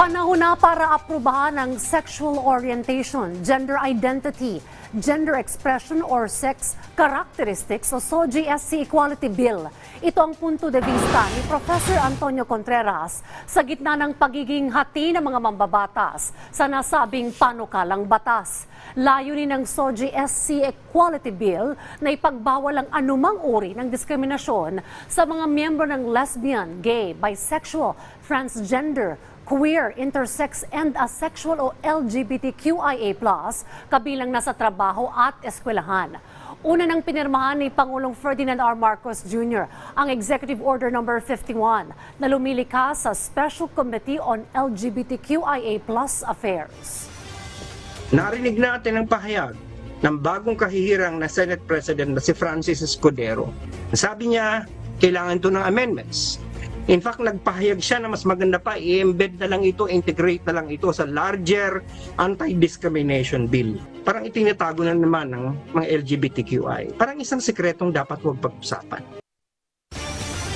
Panahon na para aprubahan ang sexual orientation, gender identity, gender expression or sex characteristics o SOGI SC Equality Bill. Ito ang punto de vista ni Professor Antonio Contreras sa gitna ng pagiging hati ng mga mambabatas sa nasabing panukalang batas. Layunin ng SOGI SC Equality Bill na ipagbawal ang anumang uri ng diskriminasyon sa mga miyembro ng lesbian, gay, bisexual, transgender, queer, intersex, and asexual o LGBTQIA+, kabilang nasa trabaho at eskwelahan. Una nang pinirmahan ni Pangulong Ferdinand R. Marcos Jr. ang Executive Order No. 51 na lumilikas sa Special Committee on LGBTQIA+ Affairs. Narinig natin ang pahayag ng bagong kahihirang na Senate President na si Francis Escudero. Sabi niya, kailangan ito ng amendments. In fact, nagpahayag siya na mas maganda pa, i-embed na lang ito, integrate na lang ito sa larger anti-discrimination bill. Parang itinatago na naman ng mga LGBTQI. Parang isang sikretong dapat huwag pag-usapan.